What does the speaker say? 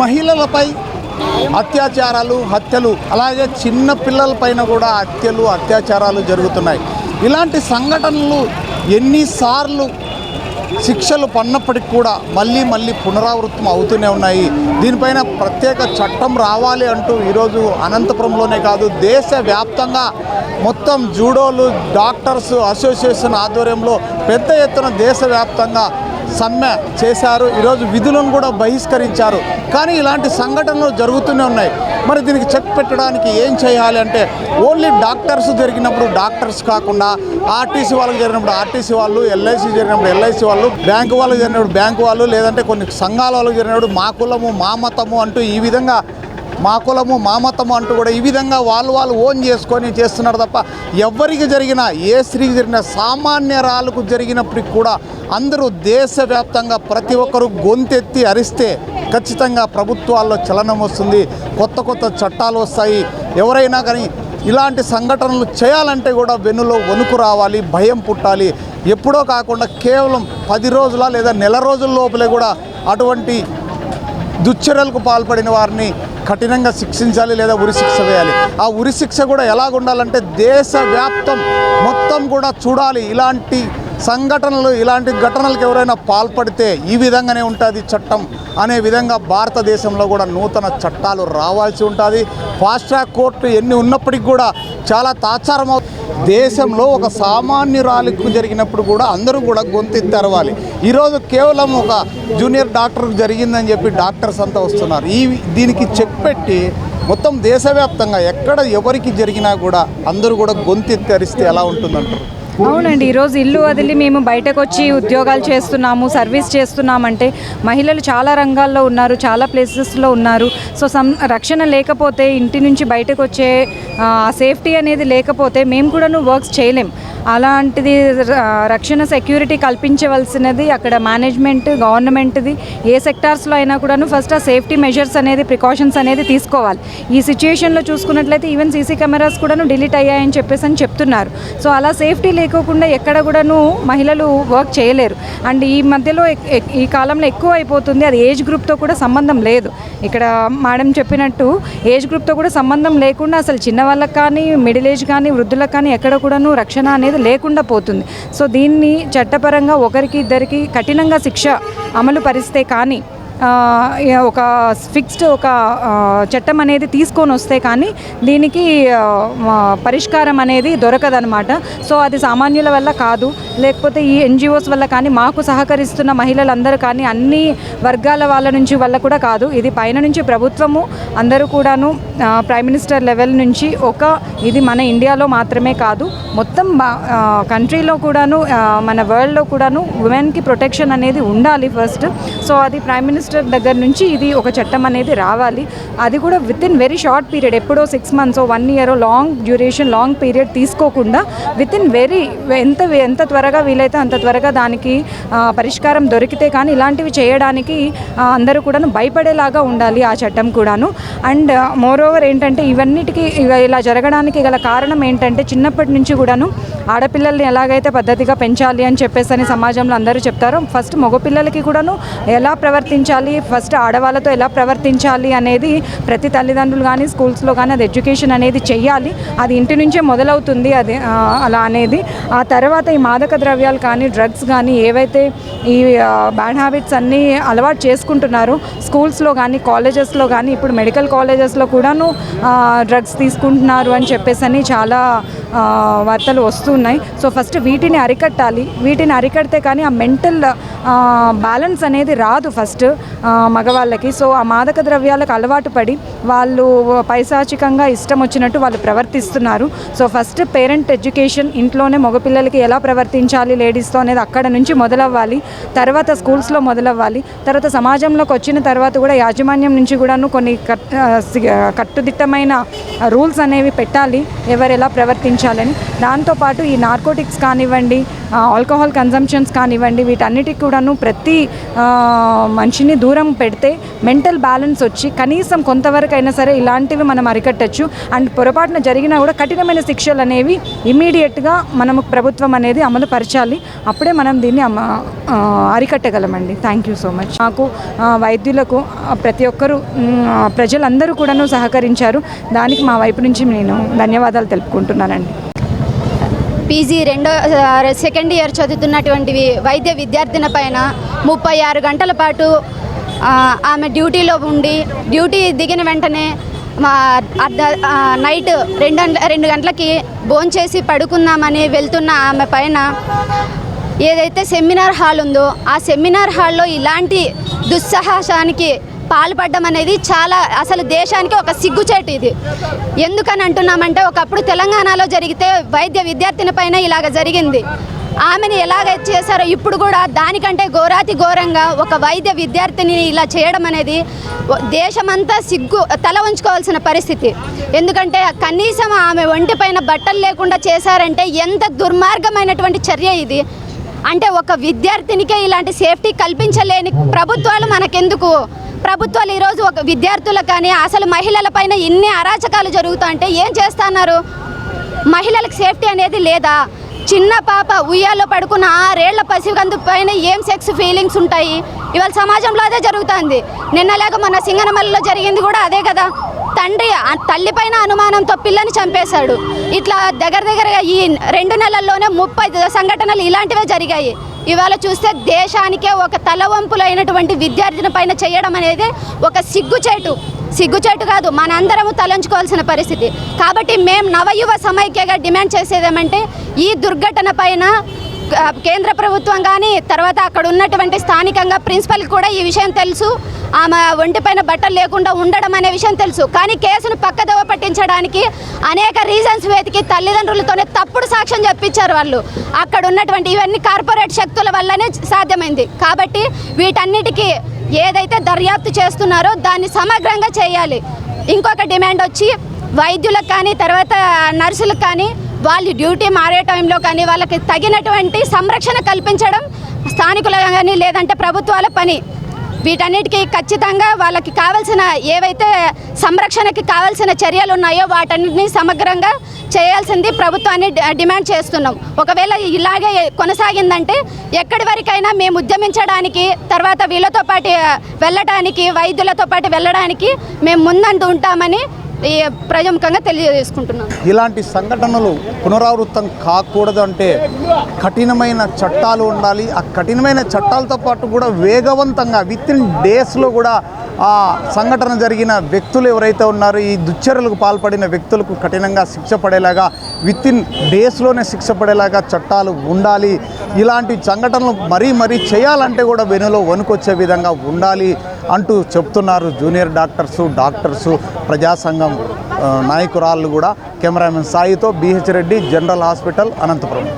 మహిళలపై అత్యాచారాలు హత్యలు అలాగే చిన్న పిల్లలపైన కూడా హత్యలు అత్యాచారాలు జరుగుతున్నాయి. ఇలాంటి సంఘటనలు ఎన్నిసార్లు శిక్షలు పన్నప్పటికి కూడా మళ్ళీ మళ్ళీ పునరావృతం అవుతూనే ఉన్నాయి. దీనిపైన ప్రత్యేక చట్టం రావాలి అంటూ ఈరోజు అనంతపురంలోనే కాదు దేశవ్యాప్తంగా మొత్తం జూడోలు డాక్టర్స్ అసోసియేషన్ ఆధ్వర్యంలో పెద్ద ఎత్తున దేశవ్యాప్తంగా సమ్మె చేశారు. ఈరోజు విధులను కూడా బహిష్కరించారు. కానీ ఇలాంటి సంఘటనలు జరుగుతూనే ఉన్నాయి. మరి దీనికి చెక్ పెట్టడానికి ఏం చేయాలి అంటే ఓన్లీ డాక్టర్స్ జరిగినప్పుడు డాక్టర్స్ కాకుండా ఆర్టీసీ వాళ్ళకి జరిగినప్పుడు ఆర్టీసీ వాళ్ళు ఎల్ఐసి జరిగినప్పుడు ఎల్ఐసి వాళ్ళు బ్యాంకు వాళ్ళకి జరిగినప్పుడు బ్యాంకు వాళ్ళు లేదంటే కొన్ని సంఘాల వాళ్ళకి జరిగినప్పుడు మా కులము మా మతము అంటూ ఈ విధంగా మా కులము మా మతము అంటూ కూడా ఈ విధంగా వాళ్ళు వాళ్ళు ఓన్ చేసుకొని చేస్తున్నారు తప్ప ఎవరికి జరిగినా ఏ స్త్రీకి జరిగిన సామాన్యరాలకు జరిగినప్పటికి కూడా అందరూ దేశవ్యాప్తంగా ప్రతి ఒక్కరూ గొంతెత్తి అరిస్తే ఖచ్చితంగా ప్రభుత్వాల్లో చలనం వస్తుంది. కొత్త కొత్త చట్టాలు వస్తాయి. ఎవరైనా కానీ ఇలాంటి సంఘటనలు చేయాలంటే కూడా వెన్నులో వణుకు రావాలి భయం పుట్టాలి. ఎప్పుడో కాకుండా కేవలం పది రోజుల లేదా నెల రోజుల లోపలే కూడా అటువంటి దుశ్చర్యలకు పాల్పడిన వారిని కఠినంగా శిక్షించాలి లేదా ఉరిశిక్ష వేయాలి. ఆ ఉరిశిక్ష కూడా ఎలాగ ఉండాలంటే దేశవ్యాప్తం మొత్తం కూడా చూడాలి. ఇలాంటి సంఘటనలు ఇలాంటి ఘటనలకు ఎవరైనా పాల్పడితే ఈ విధంగానే ఉంటుంది చట్టం అనే విధంగా భారతదేశంలో కూడా నూతన చట్టాలు రావాల్సి ఉంటుంది. ఫాస్ట్ ట్రాక్ కోర్టు ఎన్ని ఉన్నప్పటికీ కూడా చాలా తాచారం దేశంలో ఒక సామాన్యురాలికి జరిగినప్పుడు కూడా అందరూ కూడా గొంతు తెరవాలి. ఈరోజు కేవలం ఒక జూనియర్ డాక్టర్ జరిగిందని చెప్పి డాక్టర్స్ అంతా వస్తున్నారు. ఈ దీనికి చెక్ పెట్టి మొత్తం దేశవ్యాప్తంగా ఎక్కడ ఎవరికి జరిగినా కూడా అందరూ కూడా గొంతు తెరిస్తే ఎలా ఉంటుందంటారు? అవునండి ఈరోజు ఇల్లు వదిలి మేము బయటకు వచ్చి ఉద్యోగాలు చేస్తున్నాము సర్వీస్ చేస్తున్నామంటే మహిళలు చాలా రంగాల్లో ఉన్నారు చాలా ప్లేసెస్లో ఉన్నారు. సో సం రక్షణ లేకపోతే ఇంటి నుంచి బయటకు వచ్చే ఆ, సేఫ్టీ అనేది లేకపోతే మేము కూడాను వర్క్స్ చేయలేం. అలాంటిది ర- రక్షణ సెక్యూరిటీ కల్పించవలసినది అక్కడ మేనేజ్మెంట్ గవర్నమెంట్ది. ఏ సెక్టార్స్లో అయినా కూడాను ఫస్ట్ ఆ సేఫ్టీ మెజర్స్ అనేది ప్రికాషన్స్ అనేది తీసుకోవాలి. ఈ సిచ్యుయేషన్లో చూసుకున్నట్లయితే ఈవెన్ సీసీ కెమెరాస్ కూడాను డిలీట్ అయ్యాయని చెప్పేసి అని చెప్తున్నారు. సో అలా సేఫ్టీ లేకోకుండా ఎక్కడ కూడాను మహిళలు వర్క్ చేయలేరు. అండ్ ఈ మధ్యలో ఈ కాలంలో ఎక్కువ అయిపోతుంది. అది ఏజ్ గ్రూప్తో కూడా సంబంధం లేదు. ఇక్కడ మేడం చెప్పినట్టు ఏజ్ గ్రూప్తో కూడా సంబంధం లేకుండా అసలు చిన్న వాళ్ళకి కానీ మిడిల్ ఏజ్ కానీ వృద్ధులకు కానీ ఎక్కడ కూడాను రక్షణ అనేది లేకుండా పోతుంది. సో దీన్ని చట్టపరంగా ఒకరికి ఇద్దరికి కఠినంగా శిక్ష అమలు పరిస్తే కానీ ఒక ఫిక్స్డ్ ఒక చట్టం అనేది తీసుకొని వస్తే కానీ దీనికి పరిష్కారం అనేది దొరకదనమాట సో అది సామాన్యుల వల్ల కాదు. లేకపోతే ఈ ఎన్జిఓస్ వల్ల కానీ మాకు సహకరిస్తున్న మహిళలందరూ కానీ అన్ని వర్గాల వాళ్ళ నుంచి వల్ల కూడా కాదు. ఇది పైన నుంచి ప్రభుత్వము అందరూ కూడాను ప్రైమ్ మినిస్టర్ లెవెల్ నుంచి ఒక ఇది మన ఇండియాలో మాత్రమే కాదు. మొత్తం కంట్రీలో కూడాను మన వరల్డ్లో కూడాను ఉమెన్కి ప్రొటెక్షన్ అనేది ఉండాలి ఫస్ట్. సో అది ప్రైమ్ మినిస్టర్ దగ్గర నుంచి ఇది ఒక చట్టం అనేది రావాలి. అది కూడా within very short period ఎప్పుడో six months one year long duration long period తీసుకోకుండా విత్ ఇన్ వెరీ ఎంత ఎంత త్వరగా వీలైతే అంత త్వరగా దానికి పరిష్కారం దొరికితే కానీ ఇలాంటివి చేయడానికి అందరూ కూడాను భయపడేలాగా ఉండాలి ఆ చట్టం కూడాను. అండ్ మోర్ ఓవర్ ఏంటంటే ఇవన్నిటికీ ఇలా జరగడానికి గల కారణం ఏంటంటే చిన్నప్పటి నుంచి కూడాను ఆడపిల్లల్ని ఎలాగైతే పద్ధతిగా పెంచాలి అని చెప్పేసి అని సమాజంలో అందరూ చెప్తారో ఫస్ట్ మగపిల్లలకి కూడాను ఎలా ప్రవర్తించాలి ఫస్ట్ ఆడవాళ్ళతో ఎలా ప్రవర్తించాలి అనేది ప్రతి తల్లిదండ్రులు కానీ స్కూల్స్లో కానీ అది ఎడ్యుకేషన్ అనేది చెయ్యాలి. అది ఇంటి నుంచే మొదలవుతుంది అది అలా అనేది. ఆ తర్వాత ఈ మాదక ద్రవ్యాలు కానీ డ్రగ్స్ కానీ ఏవైతే ఈ బ్యాడ్ హ్యాబిట్స్ అన్నీ అలవాటు చేసుకుంటున్నారో స్కూల్స్లో కానీ కాలేజెస్లో కానీ ఇప్పుడు మెడికల్ కాలేజెస్లో కూడాను డ్రగ్స్ తీసుకుంటున్నారు అని చెప్పేసి అని చాలా వార్తలు వస్తున్నాయి. సో ఫస్ట్ వీటిని అరికట్టాలి. వీటిని అరికడితే కానీ ఆ మెంటల్ బ్యాలెన్స్ అనేది రాదు ఫస్ట్ మగవాళ్ళకి. సో ఆ మాదక ద్రవ్యాలకు అలవాటు పడి వాళ్ళు పైశాచికంగా ఇష్టం వచ్చినట్టు వాళ్ళు ప్రవర్తిస్తున్నారు. సో ఫస్ట్ పేరెంట్ ఎడ్యుకేషన్ ఇంట్లోనే మగపిల్లలకి ఎలా ప్రవర్తించాలి లేడీస్తో అనేది అక్కడ నుంచి మొదలవ్వాలి. తర్వాత స్కూల్స్లో మొదలవ్వాలి. తర్వాత సమాజంలోకి వచ్చిన తర్వాత కూడా యాజమాన్యం నుంచి కూడాను కొన్ని కట్ కట్టుదిట్టమైన రూల్స్ అనేవి పెట్టాలి. ఎవరు ఎలా ప్రవర్తించాలని. దాంతోపాటు ఈ నార్కోటిక్స్ కానివ్వండి ఆల్కహాల్ కన్జంప్షన్స్ కానివ్వండి వీటన్నిటికి కూడాను ప్రతి మనిషిని దూరం పెడితే మెంటల్ బ్యాలెన్స్ వచ్చి కనీసం కొంతవరకు అయినా సరే ఇలాంటివి మనం అరికట్టచ్చు. అండ్ పొరపాటున జరిగినా కూడా కఠినమైన శిక్షలు అనేవి ఇమీడియట్గా మనము ప్రభుత్వం అనేది అమలు పరచాలి. అప్పుడే మనం దీన్ని అమ అరికట్టగలమండి. Thank you so much. నాకు వైద్యులకు ప్రతి ఒక్కరూ ప్రజలందరూ కూడాను సహకరించారు. దానికి మా వైపు నుంచి నేను ధన్యవాదాలు తెలుపుకుంటున్నానండి. పీజీ రెండో సెకండ్ ఇయర్ చదువుతున్నటువంటి వైద్య విద్యార్థిని పైన ముప్పై ఆరు గంటల పాటు ఆమె డ్యూటీలో ఉండి డ్యూటీ దిగిన వెంటనే మా అర్ధ నైట్ రెండు రెండు గంటలకి భోంచేసి పడుకుందామని వెళ్తున్న ఆమె పైన ఏదైతే సెమినార్ హాల్ ఉందో ఆ సెమినార్ హాల్లో ఇలాంటి దుస్సాహసానికి పాల్పడడం అనేది చాలా అసలు దేశానికి ఒక సిగ్గుచేటు ఇది. ఎందుకని అంటున్నామంటే ఒకప్పుడు తెలంగాణలో జరిగితే వైద్య విద్యార్థిని పైన ఇలాగ జరిగింది. ఆమెను ఎలాగ చేశారో ఇప్పుడు కూడా దానికంటే ఘోరాతి ఘోరంగా ఒక వైద్య విద్యార్థిని ఇలా చేయడం అనేది దేశమంతా సిగ్గు తల ఉంచుకోవాల్సిన పరిస్థితి. ఎందుకంటే కనీసం ఆమె ఒంటిపైన బట్టలు లేకుండా చేశారంటే ఎంత దుర్మార్గమైనటువంటి చర్య ఇది. అంటే ఒక విద్యార్థినికే ఇలాంటి సేఫ్టీ కల్పించలేని ప్రభుత్వాలు మనకెందుకు? ప్రభుత్వాలు ఈరోజు ఒక విద్యార్థులకు కానీ అసలు మహిళల పైన ఇన్ని అరాచకాలు జరుగుతాయంటే ఏం చేస్తున్నారు? మహిళలకు సేఫ్టీ అనేది లేదా? చిన్న పాప ఉయ్యాల్లో పడుకున్న ఆరేళ్ళ పసిగందు పైన ఏం సెక్స్ ఫీలింగ్స్ ఉంటాయి? ఇవాళ సమాజంలో అదే జరుగుతుంది. నిన్న లేక మన సింగనమల్లిలో జరిగింది కూడా అదే కదా. తండ్రి తల్లిపైన తల్లి పైన అనుమానంతో పిల్లని చంపేశాడు. ఇట్లా దగ్గర దగ్గరగా ఈ రెండు నెలల్లోనే ముప్పై సంఘటనలు ఇలాంటివే జరిగాయి. ఇవాళ చూస్తే దేశానికే ఒక తలవంపులైనటువంటి విద్యార్థిని పైన చేయడం అనేది ఒక సిగ్గుచేటు. సిగ్గుచేటు కాదు మనందరము తలంచుకోవాల్సిన పరిస్థితి. కాబట్టి మేము నవయువ సమైక్యగా డిమాండ్ చేసేదేమంటే ఈ దుర్ఘటన పైన కేంద్ర ప్రభుత్వం కానీ తర్వాత అక్కడ ఉన్నటువంటి స్థానికంగా ప్రిన్సిపల్ కూడా ఈ విషయం తెలుసు. ఆమె ఒంటిపైన బట్టలు లేకుండా ఉండడం అనే విషయం తెలుసు. కానీ కేసును పక్కదోవ పట్టించడానికి అనేక రీజన్స్ వెతికి తల్లిదండ్రులతోనే తప్పుడు సాక్ష్యం చెప్పించారు వాళ్ళు. అక్కడ ఉన్నటువంటి ఇవన్నీ కార్పొరేట్ శక్తుల వల్లనే సాధ్యమైంది. కాబట్టి వీటన్నిటికీ ఏదైతే దర్యాప్తు చేస్తున్నారో దాన్ని సమగ్రంగా చేయాలి. ఇంకొక డిమాండ్ వచ్చి వైద్యులకు కానీ తర్వాత నర్సులకు కానీ వాళ్ళు డ్యూటీ మారే టైంలో కానీ వాళ్ళకి తగినటువంటి సంరక్షణ కల్పించడం స్థానికుల కానీ లేదంటే ప్రభుత్వాల పని. వీటన్నిటికీ ఖచ్చితంగా వాళ్ళకి కావాల్సిన ఏవైతే సంరక్షణకి కావాల్సిన చర్యలు ఉన్నాయో వాటన్నిటిని సమగ్రంగా చేయాల్సింది ప్రభుత్వాన్ని డిమాండ్ చేస్తున్నాం. ఒకవేళ ఇలాగే కొనసాగిందంటే ఎక్కడి వరకైనా మేము ఉద్యమించడానికి తర్వాత వీళ్ళతో పాటు వెళ్ళడానికి వైద్యులతో పాటు వెళ్ళడానికి మేము ముందంటూ ఉంటామని ఈ తెలియజేసుకుంటున్నాను. ఇలాంటి సంఘటనలు పునరావృతం కాకూడదు అంటే కఠినమైన చట్టాలు ఉండాలి. ఆ కఠినమైన చట్టాలతో పాటు కూడా వేగవంతంగా విత్ ఇన్ డేస్లో కూడా ఆ సంఘటన జరిగిన వ్యక్తులు ఎవరైతే ఉన్నారో ఈ దుశ్చర్యలకు పాల్పడిన వ్యక్తులకు కఠినంగా శిక్ష పడేలాగా విత్ ఇన్ డేస్లోనే శిక్ష పడేలాగా చట్టాలు ఉండాలి. ఇలాంటి సంఘటనలు మరీ మరీ చేయాలంటే కూడా వెనులో వణుకొచ్చే విధంగా ఉండాలి అంటూ చెప్తున్నారు జూనియర్ డాక్టర్సు డాక్టర్సు ప్రజాసంఘం నాయకురాళ్ళు కూడా cameraman సాయితో BH Reddy general hospital Anantapuram.